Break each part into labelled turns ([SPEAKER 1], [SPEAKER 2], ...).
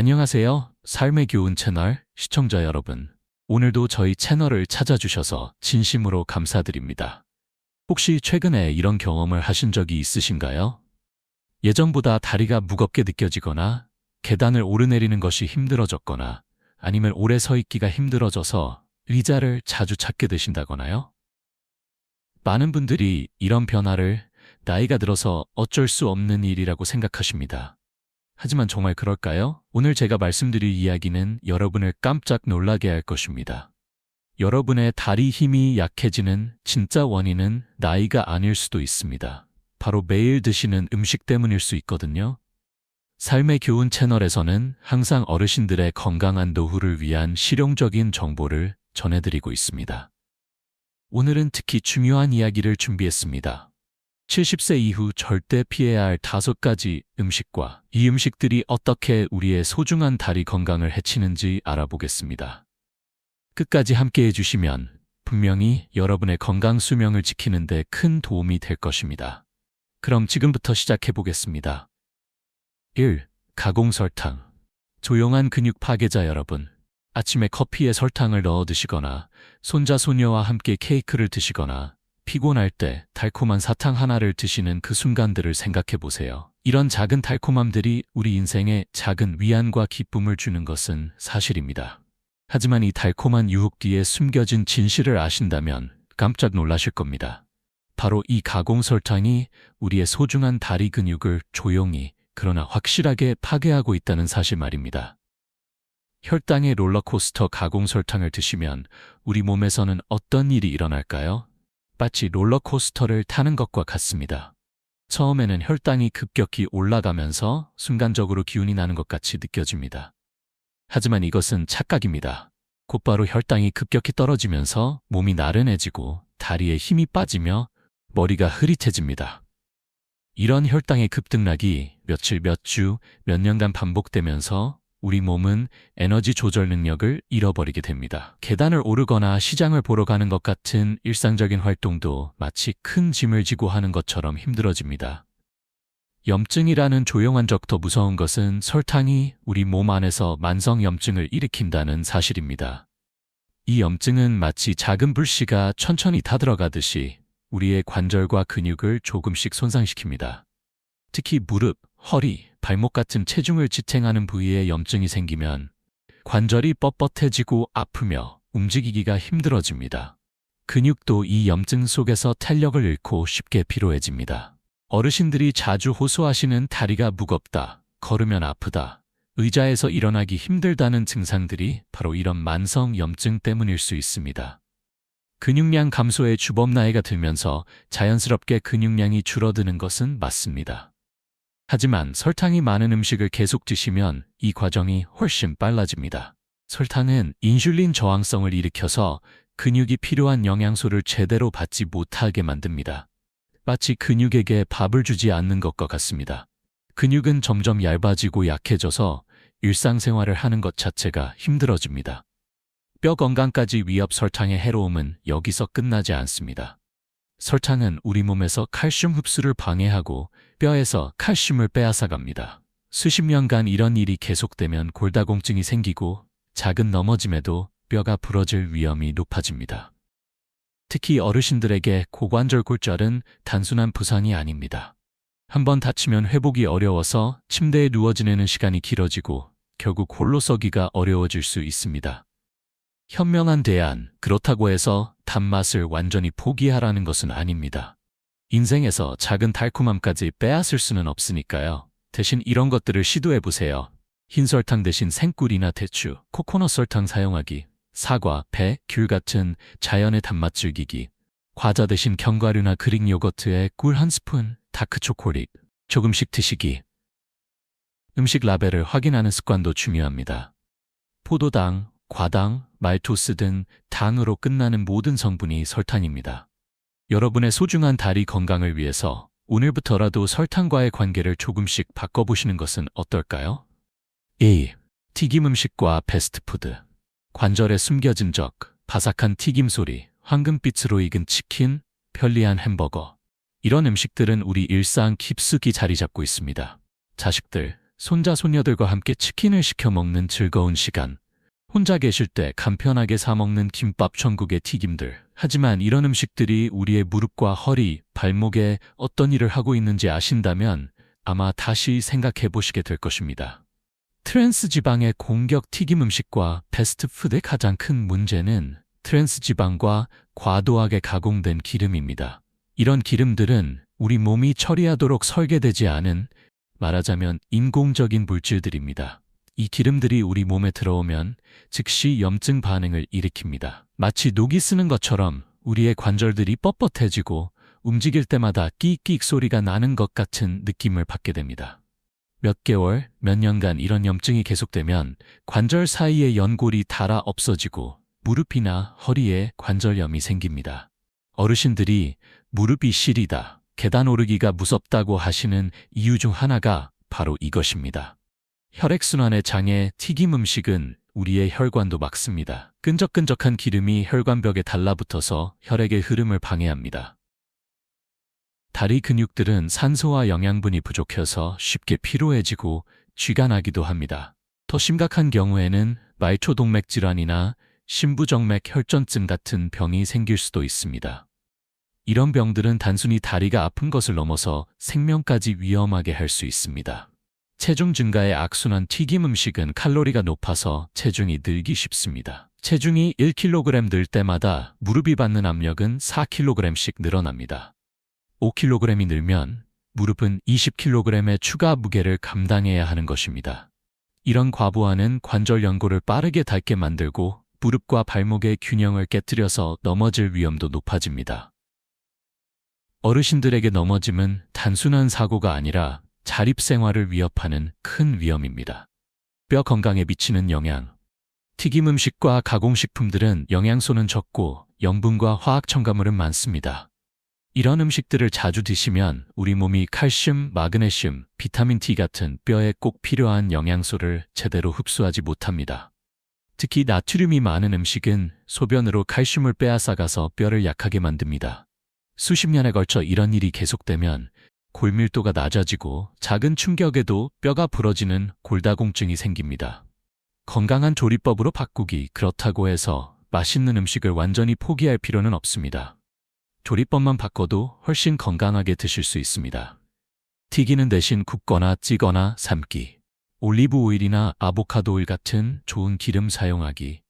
[SPEAKER 1] 안녕하세요. 삶의 교훈 채널 시청자 여러분. 오늘도 저희 채널을 찾아주셔서 진심으로 감사드립니다. 혹시 최근에 이런 경험을 하신 적이 있으신가요? 예전보다 다리가 무겁게 느껴지거나 계단을 오르내리는 것이 힘들어졌거나 아니면 오래 서 있기가 힘들어져서 의자를 자주 찾게 되신다거나요? 많은 분들이 이런 변화를 나이가 들어서 어쩔 수 없는 일이라고 생각하십니다. 하지만 정말 그럴까요? 오늘 제가 말씀드릴 이야기는 여러분을 깜짝 놀라게 할 것입니다. 여러분의 다리 힘이 약해지는 진짜 원인은 나이가 아닐 수도 있습니다. 바로 매일 드시는 음식 때문일 수 있거든요. 삶의 교훈 채널에서는 항상 어르신들의 건강한 노후를 위한 실용적인 정보를 전해드리고 있습니다. 오늘은 특히 중요한 이야기를 준비했습니다. 70세 이후 절대 피해야 할 다섯 가지 음식과 이 음식들이 어떻게 우리의 소중한 다리 건강을 해치는지 알아보겠습니다. 끝까지 함께 해주시면 분명히 여러분의 건강 수명을 지키는데 큰 도움이 될 것입니다. 그럼 지금부터 시작해 보겠습니다. 1. 가공 설탕. 조용한 근육 파괴자 여러분. 아침에 커피에 설탕을 넣어 드시거나 손자 손녀와 함께 케이크를 드시거나 피곤할 때 달콤한 사탕 하나를 드시는 그 순간들을 생각해 보세요. 이런 작은 달콤함들이 우리 인생에 작은 위안과 기쁨을 주는 것은 사실입니다. 하지만 이 달콤한 유혹 뒤에 숨겨진 진실을 아신다면 깜짝 놀라실 겁니다. 바로 이 가공 설탕이 우리의 소중한 다리 근육을 조용히 그러나 확실하게 파괴하고 있다는 사실 말입니다. 혈당의 롤러코스터 가공 설탕을 드시면 우리 몸에서는 어떤 일이 일어날까요? 마치 롤러코스터를 타는 것과 같습니다. 처음에는 혈당이 급격히 올라가면서 순간적으로 기운이 나는 것 같이 느껴집니다. 하지만 이것은 착각입니다. 곧바로 혈당이 급격히 떨어지면서 몸이 나른해지고 다리에 힘이 빠지며 머리가 흐릿해집니다. 이런 혈당의 급등락이 며칠, 몇 주, 몇 년간 반복되면서 우리 몸은 에너지 조절 능력을 잃어버리게 됩니다. 계단을 오르거나 시장을 보러 가는 것 같은 일상적인 활동도 마치 큰 짐을 지고 하는 것처럼 힘들어집니다. 염증이라는 조용한 적더 무서운 것은 설탕이 우리 몸 안에서 만성 염증을 일으킨다는 사실입니다. 이 염증은 마치 작은 불씨가 천천히 타들어가듯이 우리의 관절과 근육을 조금씩 손상시킵니다. 특히 무릎, 허리, 발목 같은 체중을 지탱하는 부위에 염증이 생기면 관절이 뻣뻣해지고 아프며 움직이기가 힘들어집니다. 근육도 이 염증 속에서 탄력을 잃고 쉽게 피로해집니다. 어르신들이 자주 호소하시는 다리가 무겁다, 걸으면 아프다, 의자에서 일어나기 힘들다는 증상들이 바로 이런 만성 염증 때문일 수 있습니다. 근육량 감소의 주범 나이가 들면서 자연스럽게 근육량이 줄어드는 것은 맞습니다. 하지만 설탕이 많은 음식을 계속 드시면 이 과정이 훨씬 빨라집니다. 설탕은 인슐린 저항성을 일으켜서 근육이 필요한 영양소를 제대로 받지 못하게 만듭니다. 마치 근육에게 밥을 주지 않는 것과 같습니다. 근육은 점점 얇아지고 약해져서 일상생활을 하는 것 자체가 힘들어집니다. 뼈 건강까지 위협 설탕의 해로움은 여기서 끝나지 않습니다. 설탕은 우리 몸에서 칼슘 흡수를 방해하고 뼈에서 칼슘을 빼앗아갑니다. 수십 년간 이런 일이 계속되면 골다공증이 생기고 작은 넘어짐에도 뼈가 부러질 위험이 높아집니다. 특히 어르신들에게 고관절 골절은 단순한 부상이 아닙니다. 한번 다치면 회복이 어려워서 침대에 누워 지내는 시간이 길어지고 결국 홀로 서기가 어려워질 수 있습니다. 현명한 대안, 그렇다고 해서 단맛을 완전히 포기하라는 것은 아닙니다. 인생에서 작은 달콤함까지 빼앗을 수는 없으니까요. 대신 이런 것들을 시도해 보세요. 흰 설탕 대신 생꿀이나 대추, 코코넛 설탕 사용하기, 사과, 배, 귤 같은 자연의 단맛 즐기기, 과자 대신 견과류나 그릭 요거트에 꿀 한 스푼, 다크 초콜릿, 조금씩 드시기. 음식 라벨을 확인하는 습관도 중요합니다. 포도당, 과당, 말토스 등 당으로 끝나는 모든 성분이 설탕입니다. 여러분의 소중한 다리 건강을 위해서 오늘부터라도 설탕과의 관계를 조금씩 바꿔보시는 것은 어떨까요? 2. 튀김 음식과 패스트푸드. 관절에 숨겨진 적, 바삭한 튀김 소리, 황금빛으로 익은 치킨, 편리한 햄버거. 이런 음식들은 우리 일상 깊숙이 자리 잡고 있습니다. 자식들, 손자 손녀들과 함께 치킨을 시켜 먹는 즐거운 시간. 혼자 계실 때 간편하게 사 먹는 김밥 천국의 튀김들. 하지만 이런 음식들이 우리의 무릎과 허리, 발목에 어떤 일을 하고 있는지 아신다면 아마 다시 생각해 보시게 될 것입니다. 트랜스 지방의 공격 튀김 음식과 패스트푸드의 가장 큰 문제는 트랜스 지방과 과도하게 가공된 기름입니다. 이런 기름들은 우리 몸이 처리하도록 설계되지 않은 말하자면 인공적인 물질들입니다. 이 기름들이 우리 몸에 들어오면 즉시 염증 반응을 일으킵니다. 마치 녹이 쓰는 것처럼 우리의 관절들이 뻣뻣해지고 움직일 때마다 끼익끼익 소리가 나는 것 같은 느낌을 받게 됩니다. 몇 개월, 몇 년간 이런 염증이 계속되면 관절 사이의 연골이 닳아 없어지고 무릎이나 허리에 관절염이 생깁니다. 어르신들이 무릎이 시리다, 계단 오르기가 무섭다고 하시는 이유 중 하나가 바로 이것입니다. 혈액순환의 장애 튀김 음식은 우리의 혈관도 막습니다. 끈적끈적한 기름이 혈관벽에 달라붙어서 혈액의 흐름을 방해합니다. 다리 근육들은 산소와 영양분이 부족해서 쉽게 피로해지고 쥐가 나기도 합니다. 더 심각한 경우에는 말초동맥 질환이나 심부정맥 혈전증 같은 병이 생길 수도 있습니다. 이런 병들은 단순히 다리가 아픈 것을 넘어서 생명까지 위험하게 할 수 있습니다. 체중 증가의 악순환 튀김 음식은 칼로리가 높아서 체중이 늘기 쉽습니다. 체중이 1kg 늘 때마다 무릎이 받는 압력은 4kg씩 늘어납니다. 5kg이 늘면 무릎은 20kg의 추가 무게를 감당해야 하는 것입니다. 이런 과부하는 관절 연골을 빠르게 닳게 만들고 무릎과 발목의 균형을 깨뜨려서 넘어질 위험도 높아집니다. 어르신들에게 넘어짐은 단순한 사고가 아니라 자립생활을 위협하는 큰 위험입니다. 뼈 건강에 미치는 영향. 튀김 음식과 가공식품들은 영양소는 적고 염분과 화학 첨가물은 많습니다. 이런 음식들을 자주 드시면 우리 몸이 칼슘, 마그네슘, 비타민 T 같은 뼈에 꼭 필요한 영양소를 제대로 흡수하지 못합니다. 특히 나트륨이 많은 음식은 소변으로 칼슘을 빼앗아가서 뼈를 약하게 만듭니다. 수십 년에 걸쳐 이런 일이 계속되면 골밀도가 낮아지고 작은 충격에도 뼈가 부러지는 골다공증이 생깁니다. 건강한 조리법으로 바꾸기 그렇다고 해서 맛있는 음식을 완전히 포기할 필요는 없습니다. 조리법만 바꿔도 훨씬 건강하게 드실 수 있습니다. 튀기는 대신 굽거나 찌거나 삶기, 올리브 오일이나 아보카도 오일 같은 좋은 기름 사용하기,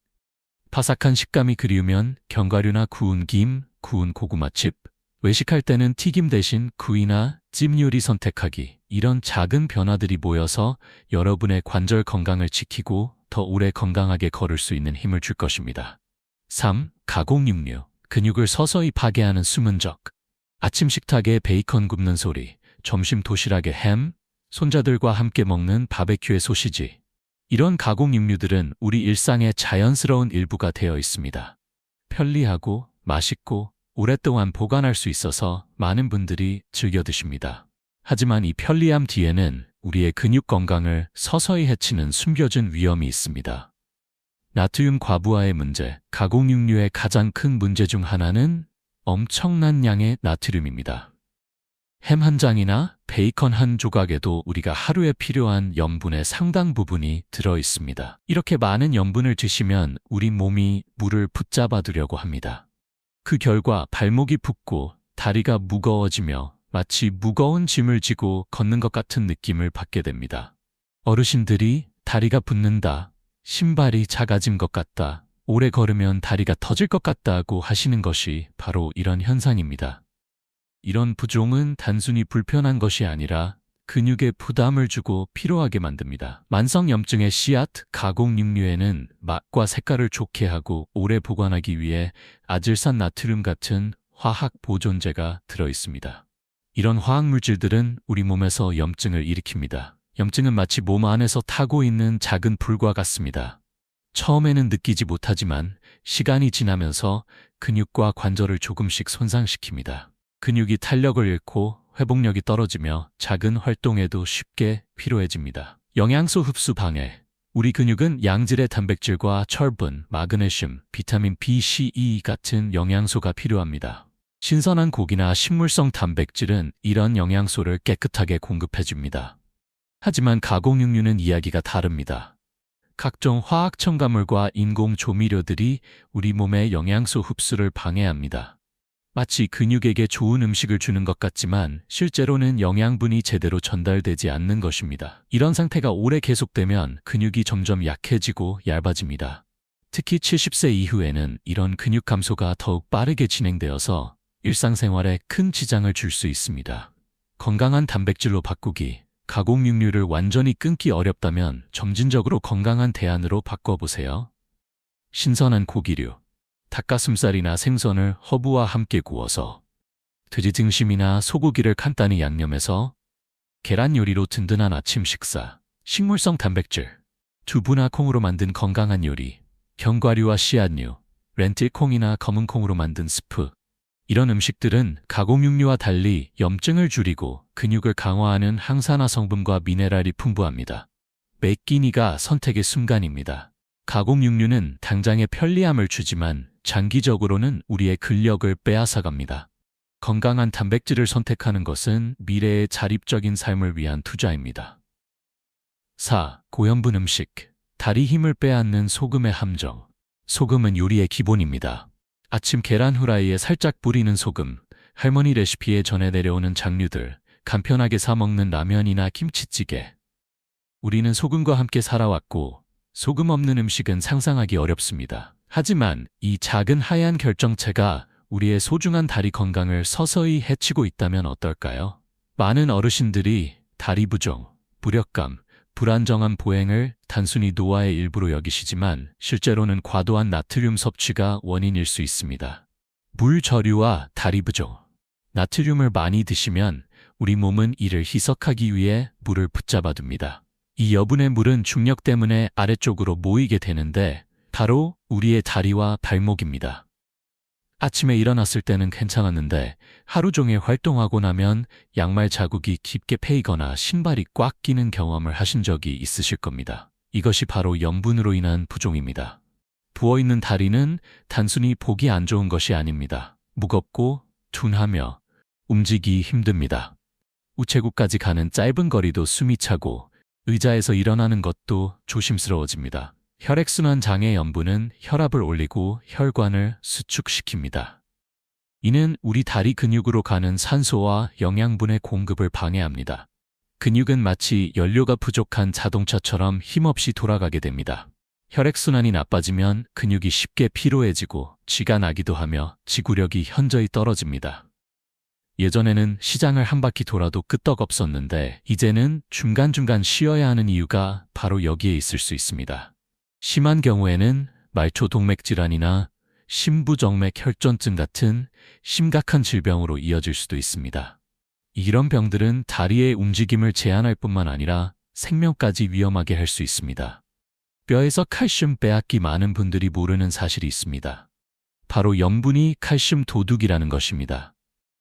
[SPEAKER 1] 바삭한 식감이 그리우면 견과류나 구운 김, 구운 고구마칩, 외식할 때는 튀김 대신 구이나 찜 요리 선택하기, 이런 작은 변화들이 모여서 여러분의 관절 건강을 지키고 더 오래 건강하게 걸을 수 있는 힘을 줄 것입니다. 3. 가공육류 근육을 서서히 파괴하는 숨은 적. 아침 식탁에 베이컨 굽는 소리, 점심 도시락에 햄, 손자들과 함께 먹는 바베큐의 소시지. 이런 가공 육류들은 우리 일상의 자연스러운 일부가 되어 있습니다. 편리하고 맛있고 오랫동안 보관할 수 있어서 많은 분들이 즐겨 드십니다. 하지만 이 편리함 뒤에는 우리의 근육 건강을 서서히 해치는 숨겨진 위험이 있습니다. 나트륨 과부하의 문제, 가공육류의 가장 큰 문제 중 하나는 엄청난 양의 나트륨입니다. 햄 한 장이나 베이컨 한 조각에도 우리가 하루에 필요한 염분의 상당 부분이 들어 있습니다. 이렇게 많은 염분을 드시면 우리 몸이 물을 붙잡아 두려고 합니다. 그 결과 발목이 붓고 다리가 무거워지며 마치 무거운 짐을 지고 걷는 것 같은 느낌을 받게 됩니다. 어르신들이 다리가 붓는다, 신발이 작아진 것 같다. 오래 걸으면 다리가 터질 것 같다고 하시는 것이 바로 이런 현상입니다. 이런 부종은 단순히 불편한 것이 아니라 근육에 부담을 주고 피로하게 만듭니다. 만성염증의 씨앗, 가공육류에는 맛과 색깔을 좋게 하고 오래 보관하기 위해 아질산 나트륨 같은 화학 보존제가 들어 있습니다. 이런 화학물질들은 우리 몸에서 염증을 일으킵니다. 염증은 마치 몸 안에서 타고 있는 작은 불과 같습니다. 처음에는 느끼지 못하지만 시간이 지나면서 근육과 관절을 조금씩 손상시킵니다. 근육이 탄력을 잃고 회복력이 떨어지며 작은 활동에도 쉽게 피로해집니다. 영양소 흡수 방해. 우리 근육은 양질의 단백질과 철분, 마그네슘, 비타민 B, C, E 같은 영양소가 필요합니다. 신선한 고기나 식물성 단백질은 이런 영양소를 깨끗하게 공급해줍니다. 하지만 가공육류는 이야기가 다릅니다. 각종 화학 첨가물과 인공 조미료들이 우리 몸의 영양소 흡수를 방해합니다. 마치 근육에게 좋은 음식을 주는 것 같지만 실제로는 영양분이 제대로 전달되지 않는 것입니다. 이런 상태가 오래 계속되면 근육이 점점 약해지고 얇아집니다. 특히 70세 이후에는 이런 근육 감소가 더욱 빠르게 진행되어서 일상생활에 큰 지장을 줄 수 있습니다. 건강한 단백질로 바꾸기, 가공육류를 완전히 끊기 어렵다면 점진적으로 건강한 대안으로 바꿔보세요. 신선한 고기류, 닭가슴살이나 생선을 허브와 함께 구워서 돼지 등심이나 소고기를 간단히 양념해서 계란 요리로 든든한 아침 식사, 식물성 단백질, 두부나 콩으로 만든 건강한 요리, 견과류와 씨앗류, 렌틸콩이나 검은콩으로 만든 스프, 이런 음식들은 가공육류와 달리 염증을 줄이고 근육을 강화하는 항산화 성분과 미네랄이 풍부합니다. 매 끼니가 선택의 순간입니다. 가공육류는 당장의 편리함을 주지만 장기적으로는 우리의 근력을 빼앗아갑니다. 건강한 단백질을 선택하는 것은 미래의 자립적인 삶을 위한 투자입니다. 4. 고염분 음식. 다리 힘을 빼앗는 소금의 함정. 소금은 요리의 기본입니다. 아침 계란 후라이에 살짝 뿌리는 소금, 할머니 레시피에 전해 내려오는 장류들, 간편하게 사 먹는 라면이나 김치찌개. 우리는 소금과 함께 살아왔고, 소금 없는 음식은 상상하기 어렵습니다. 하지만 이 작은 하얀 결정체가 우리의 소중한 다리 건강을 서서히 해치고 있다면 어떨까요? 많은 어르신들이 다리 부종, 무력감, 불안정한 보행을 단순히 노화의 일부로 여기시지만 실제로는 과도한 나트륨 섭취가 원인일 수 있습니다. 물 저류와 다리 부종. 나트륨을 많이 드시면 우리 몸은 이를 희석하기 위해 물을 붙잡아둡니다. 이 여분의 물은 중력 때문에 아래쪽으로 모이게 되는데 바로 우리의 다리와 발목입니다. 아침에 일어났을 때는 괜찮았는데 하루 종일 활동하고 나면 양말 자국이 깊게 패이거나 신발이 꽉 끼는 경험을 하신 적이 있으실 겁니다. 이것이 바로 염분으로 인한 부종입니다. 부어있는 다리는 단순히 보기 안 좋은 것이 아닙니다. 무겁고 둔하며 움직이기 힘듭니다. 우체국까지 가는 짧은 거리도 숨이 차고 의자에서 일어나는 것도 조심스러워집니다. 혈액순환 장애 염분은 혈압을 올리고 혈관을 수축시킵니다. 이는 우리 다리 근육으로 가는 산소와 영양분의 공급을 방해합니다. 근육은 마치 연료가 부족한 자동차처럼 힘없이 돌아가게 됩니다. 혈액순환이 나빠지면 근육이 쉽게 피로해지고 쥐가 나기도 하며 지구력이 현저히 떨어집니다. 예전에는 시장을 한 바퀴 돌아도 끄떡없었는데 이제는 중간중간 쉬어야 하는 이유가 바로 여기에 있을 수 있습니다. 심한 경우에는 말초 동맥 질환이나 심부정맥 혈전증 같은 심각한 질병으로 이어질 수도 있습니다. 이런 병들은 다리의 움직임을 제한할 뿐만 아니라 생명까지 위험하게 할 수 있습니다. 뼈에서 칼슘 빼앗기 많은 분들이 모르는 사실이 있습니다. 바로 염분이 칼슘 도둑이라는 것입니다.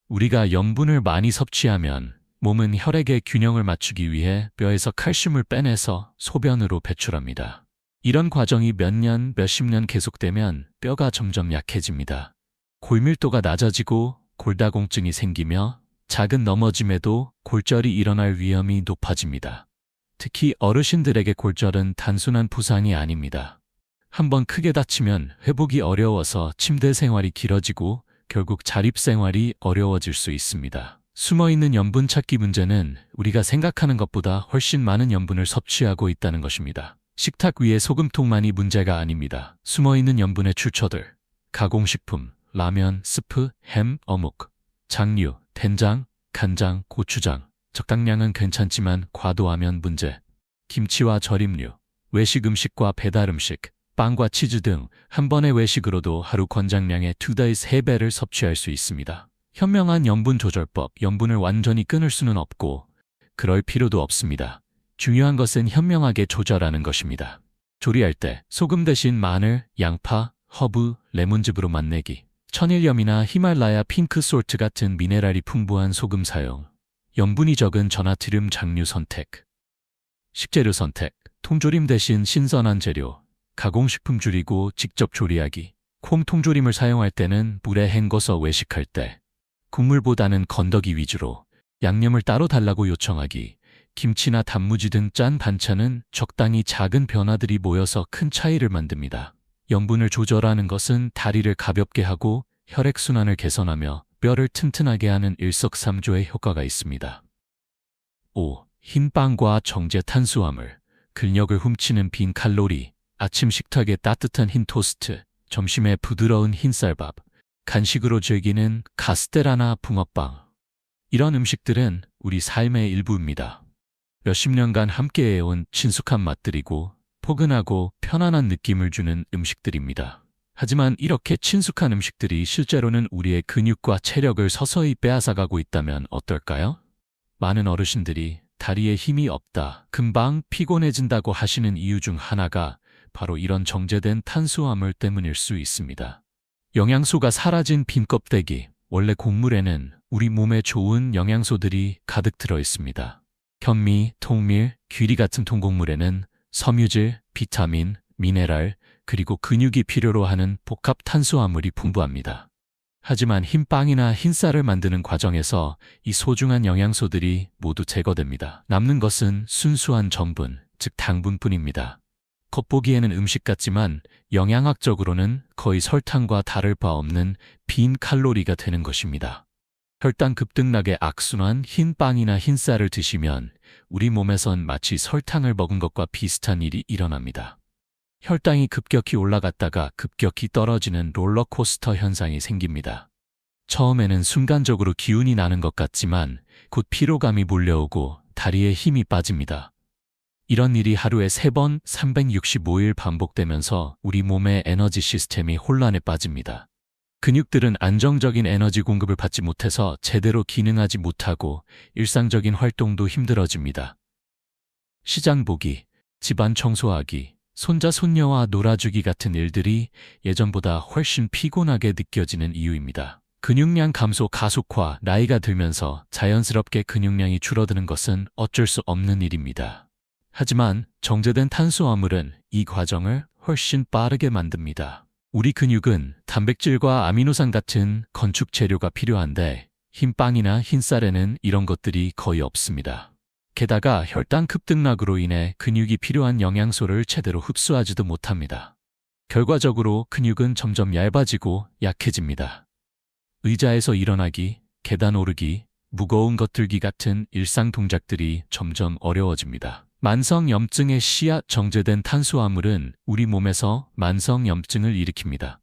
[SPEAKER 1] 우리가 염분을 많이 섭취하면 몸은 혈액의 균형을 맞추기 위해 뼈에서 칼슘을 빼내서 소변으로 배출합니다. 이런 과정이 몇 년, 몇십 년 계속되면 뼈가 점점 약해집니다. 골밀도가 낮아지고 골다공증이 생기며 작은 넘어짐에도 골절이 일어날 위험이 높아집니다. 특히 어르신들에게 골절은 단순한 부상이 아닙니다. 한번 크게 다치면 회복이 어려워서 침대 생활이 길어지고 결국 자립 생활이 어려워질 수 있습니다. 숨어있는 염분 찾기 문제는 우리가 생각하는 것보다 훨씬 많은 염분을 섭취하고 있다는 것입니다. 식탁 위에 소금통만이 문제가 아닙니다. 숨어있는 염분의 출처들, 가공식품, 라면, 스프, 햄, 어묵, 장류, 된장, 간장, 고추장, 적당량은 괜찮지만 과도하면 문제. 김치와 절임류, 외식 음식과 배달 음식, 빵과 치즈 등 한 번의 외식으로도 하루 권장량의 두달 세배를 섭취할 수 있습니다. 현명한 염분 조절법, 염분을 완전히 끊을 수는 없고 그럴 필요도 없습니다. 중요한 것은 현명하게 조절하는 것입니다. 조리할 때 소금 대신 마늘, 양파, 허브, 레몬즙으로 맛내기, 천일염이나 히말라야 핑크 솔트 같은 미네랄이 풍부한 소금 사용, 염분이 적은 전화트륨 장류 선택, 식재료 선택, 통조림 대신 신선한 재료, 가공식품 줄이고 직접 조리하기, 콩 통조림을 사용할 때는 물에 헹궈서 외식할 때, 국물보다는 건더기 위주로 양념을 따로 달라고 요청하기, 김치나 단무지 등 짠 반찬은 적당히 작은 변화들이 모여서 큰 차이를 만듭니다. 영분을 조절하는 것은 다리를 가볍게 하고 혈액순환을 개선하며 뼈를 튼튼하게 하는 일석삼조의 효과가 있습니다. 5. 흰빵과 정제 탄수화물, 근력을 훔치는 빈 칼로리, 아침 식탁에 따뜻한 흰 토스트, 점심에 부드러운 흰쌀밥, 간식으로 즐기는 카스테라나 붕어빵. 이런 음식들은 우리 삶의 일부입니다. 몇십 년간 함께해온 친숙한 맛들이고 포근하고 편안한 느낌을 주는 음식들입니다. 하지만 이렇게 친숙한 음식들이 실제로는 우리의 근육과 체력을 서서히 빼앗아가고 있다면 어떨까요? 많은 어르신들이 다리에 힘이 없다, 금방 피곤해진다고 하시는 이유 중 하나가 바로 이런 정제된 탄수화물 때문일 수 있습니다. 영양소가 사라진 빈 껍데기, 원래 곡물에는 우리 몸에 좋은 영양소들이 가득 들어 있습니다. 현미, 통밀, 귀리 같은 통곡물에는 섬유질, 비타민, 미네랄, 그리고 근육이 필요로 하는 복합 탄수화물이 풍부합니다. 하지만 흰 빵이나 흰쌀을 만드는 과정에서 이 소중한 영양소들이 모두 제거됩니다. 남는 것은 순수한 전분, 즉 당분뿐입니다. 겉보기에는 음식 같지만 영양학적으로는 거의 설탕과 다를 바 없는 빈 칼로리가 되는 것입니다. 혈당 급등락의 악순환 흰 빵이나 흰 쌀을 드시면 우리 몸에선 마치 설탕을 먹은 것과 비슷한 일이 일어납니다. 혈당이 급격히 올라갔다가 급격히 떨어지는 롤러코스터 현상이 생깁니다. 처음에는 순간적으로 기운이 나는 것 같지만 곧 피로감이 몰려오고 다리에 힘이 빠집니다. 이런 일이 하루에 3번 365일 반복되면서 우리 몸의 에너지 시스템이 혼란에 빠집니다. 근육들은 안정적인 에너지 공급을 받지 못해서 제대로 기능하지 못하고 일상적인 활동도 힘들어집니다. 시장 보기, 집안 청소하기, 손자 손녀와 놀아주기 같은 일들이 예전보다 훨씬 피곤하게 느껴지는 이유입니다. 근육량 감소 가속화, 나이가 들면서 자연스럽게 근육량이 줄어드는 것은 어쩔 수 없는 일입니다. 하지만 정제된 탄수화물은 이 과정을 훨씬 빠르게 만듭니다. 우리 근육은 단백질과 아미노산 같은 건축 재료가 필요한데 흰 빵이나 흰쌀에는 이런 것들이 거의 없습니다. 게다가 혈당 급등락으로 인해 근육이 필요한 영양소를 제대로 흡수하지도 못합니다. 결과적으로 근육은 점점 얇아지고 약해집니다. 의자에서 일어나기, 계단 오르기, 무거운 것 들기 같은 일상 동작들이 점점 어려워집니다. 만성염증의 씨앗 정제된 탄수화물은 우리 몸에서 만성염증을 일으킵니다.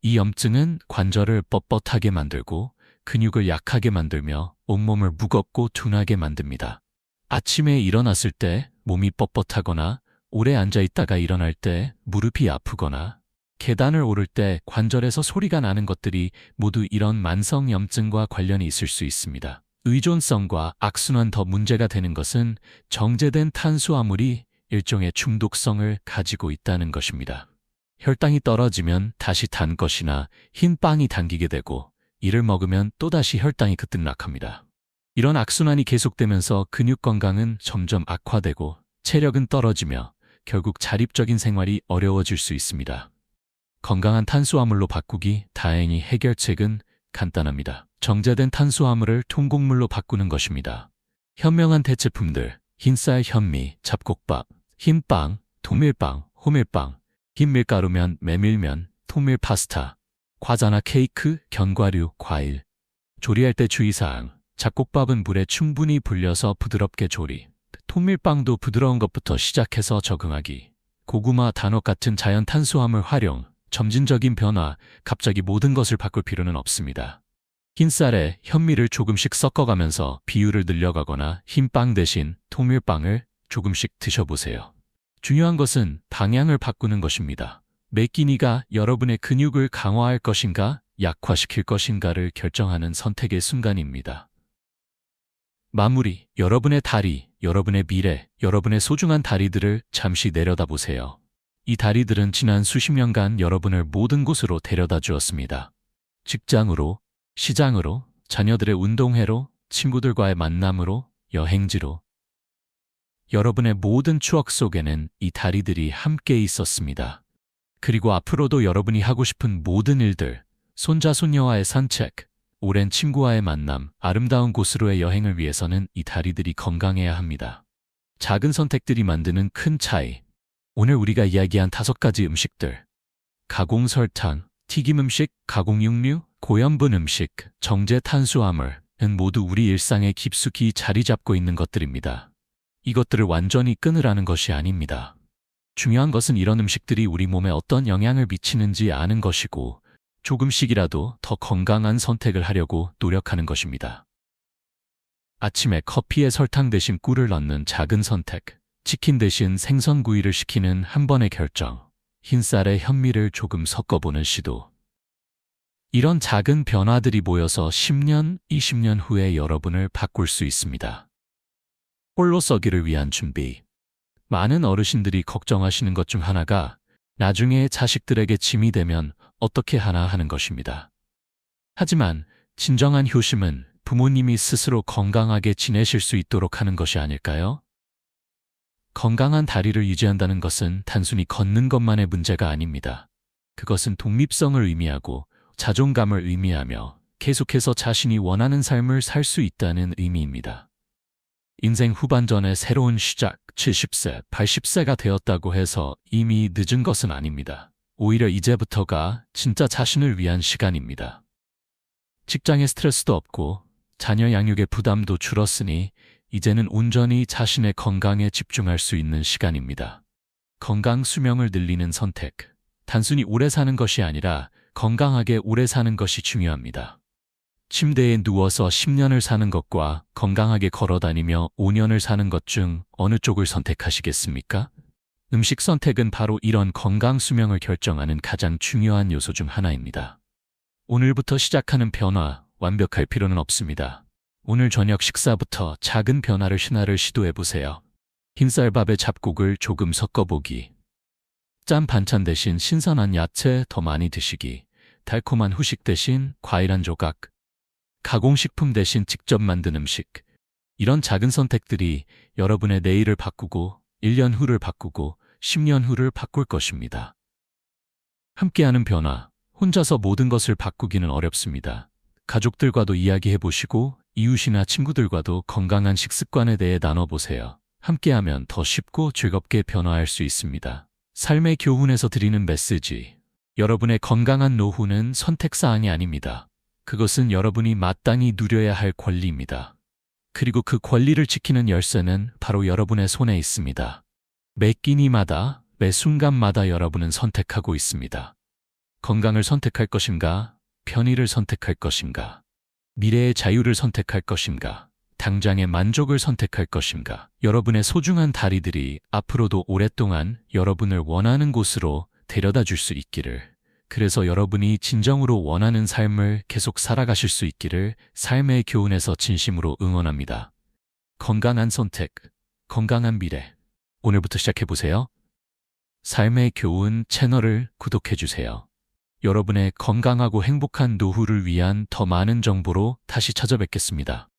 [SPEAKER 1] 이 염증은 관절을 뻣뻣하게 만들고 근육을 약하게 만들며 온몸을 무겁고 둔하게 만듭니다. 아침에 일어났을 때 몸이 뻣뻣하거나 오래 앉아 있다가 일어날 때 무릎이 아프거나 계단을 오를 때 관절에서 소리가 나는 것들이 모두 이런 만성염증과 관련이 있을 수 있습니다. 의존성과 악순환 더 문제가 되는 것은 정제된 탄수화물이 일종의 중독성을 가지고 있다는 것입니다. 혈당이 떨어지면 다시 단 것이나 흰 빵이 당기게 되고 이를 먹으면 또다시 혈당이 급등락합니다. 이런 악순환이 계속되면서 근육 건강은 점점 악화되고 체력은 떨어지며 결국 자립적인 생활이 어려워질 수 있습니다. 건강한 탄수화물로 바꾸기 다행히 해결책은 간단합니다. 정제된 탄수화물을 통곡물로 바꾸는 것입니다. 현명한 대체품들, 흰쌀 현미, 잡곡밥, 흰빵, 통밀빵, 호밀빵, 흰밀가루면, 메밀면, 통밀 파스타, 과자나 케이크, 견과류, 과일. 조리할 때 주의사항. 잡곡밥은 물에 충분히 불려서 부드럽게 조리. 통밀빵도 부드러운 것부터 시작해서 적응하기. 고구마, 단옥 같은 자연 탄수화물 활용, 점진적인 변화, 갑자기 모든 것을 바꿀 필요는 없습니다. 흰쌀에 현미를 조금씩 섞어가면서 비율을 늘려가거나 흰빵 대신 통밀빵을 조금씩 드셔보세요. 중요한 것은 방향을 바꾸는 것입니다. 매 끼니가 여러분의 근육을 강화할 것인가, 약화시킬 것인가를 결정하는 선택의 순간입니다. 마무리, 여러분의 다리, 여러분의 미래, 여러분의 소중한 다리들을 잠시 내려다보세요. 이 다리들은 지난 수십 년간 여러분을 모든 곳으로 데려다 주었습니다. 직장으로, 시장으로, 자녀들의 운동회로, 친구들과의 만남으로, 여행지로. 여러분의 모든 추억 속에는 이 다리들이 함께 있었습니다. 그리고 앞으로도 여러분이 하고 싶은 모든 일들, 손자, 손녀와의 산책, 오랜 친구와의 만남, 아름다운 곳으로의 여행을 위해서는 이 다리들이 건강해야 합니다. 작은 선택들이 만드는 큰 차이. 오늘 우리가 이야기한 다섯 가지 음식들. 가공 설탕, 튀김 음식, 가공 육류, 고염분 음식, 정제 탄수화물은 모두 우리 일상에 깊숙이 자리 잡고 있는 것들입니다. 이것들을 완전히 끊으라는 것이 아닙니다. 중요한 것은 이런 음식들이 우리 몸에 어떤 영향을 미치는지 아는 것이고 조금씩이라도 더 건강한 선택을 하려고 노력하는 것입니다. 아침에 커피에 설탕 대신 꿀을 넣는 작은 선택, 치킨 대신 생선구이를 시키는 한 번의 결정, 흰쌀에 현미를 조금 섞어보는 시도. 이런 작은 변화들이 모여서 10년, 20년 후에 여러분을 바꿀 수 있습니다. 홀로 썩이를 위한 준비. 많은 어르신들이 걱정하시는 것 중 하나가 나중에 자식들에게 짐이 되면 어떻게 하나 하는 것입니다. 하지만 진정한 효심은 부모님이 스스로 건강하게 지내실 수 있도록 하는 것이 아닐까요? 건강한 다리를 유지한다는 것은 단순히 걷는 것만의 문제가 아닙니다. 그것은 독립성을 의미하고 자존감을 의미하며 계속해서 자신이 원하는 삶을 살 수 있다는 의미입니다. 인생 후반전의 새로운 시작, 70세, 80세가 되었다고 해서 이미 늦은 것은 아닙니다. 오히려 이제부터가 진짜 자신을 위한 시간입니다. 직장에 스트레스도 없고 자녀 양육의 부담도 줄었으니 이제는 온전히 자신의 건강에 집중할 수 있는 시간입니다. 건강 수명을 늘리는 선택. 단순히 오래 사는 것이 아니라 건강하게 오래 사는 것이 중요합니다. 침대에 누워서 10년을 사는 것과 건강하게 걸어 다니며 5년을 사는 것 중 어느 쪽을 선택하시겠습니까? 음식 선택은 바로 이런 건강 수명을 결정하는 가장 중요한 요소 중 하나입니다. 오늘부터 시작하는 변화, 완벽할 필요는 없습니다. 오늘 저녁 식사부터 작은 변화를 신화를 시도해 보세요. 흰쌀밥에 잡곡을 조금 섞어보기. 짠 반찬 대신 신선한 야채 더 많이 드시기. 달콤한 후식 대신 과일 한 조각. 가공식품 대신 직접 만든 음식. 이런 작은 선택들이 여러분의 내일을 바꾸고 1년 후를 바꾸고 10년 후를 바꿀 것입니다. 함께하는 변화. 혼자서 모든 것을 바꾸기는 어렵습니다. 가족들과도 이야기해 보시고 이웃이나 친구들과도 건강한 식습관에 대해 나눠보세요. 함께하면 더 쉽고 즐겁게 변화할 수 있습니다. 삶의 교훈에서 드리는 메시지. 여러분의 건강한 노후는 선택사항이 아닙니다. 그것은 여러분이 마땅히 누려야 할 권리입니다. 그리고 그 권리를 지키는 열쇠는 바로 여러분의 손에 있습니다. 매 끼니마다, 매 순간마다 여러분은 선택하고 있습니다. 건강을 선택할 것인가, 편의를 선택할 것인가, 미래의 자유를 선택할 것인가, 당장의 만족을 선택할 것인가, 여러분의 소중한 다리들이 앞으로도 오랫동안 여러분을 원하는 곳으로 데려다 줄 수 있기를, 그래서 여러분이 진정으로 원하는 삶을 계속 살아가실 수 있기를 삶의 교훈에서 진심으로 응원합니다. 건강한 선택, 건강한 미래. 오늘부터 시작해보세요. 삶의 교훈 채널을 구독해주세요. 여러분의 건강하고 행복한 노후를 위한 더 많은 정보로 다시 찾아뵙겠습니다.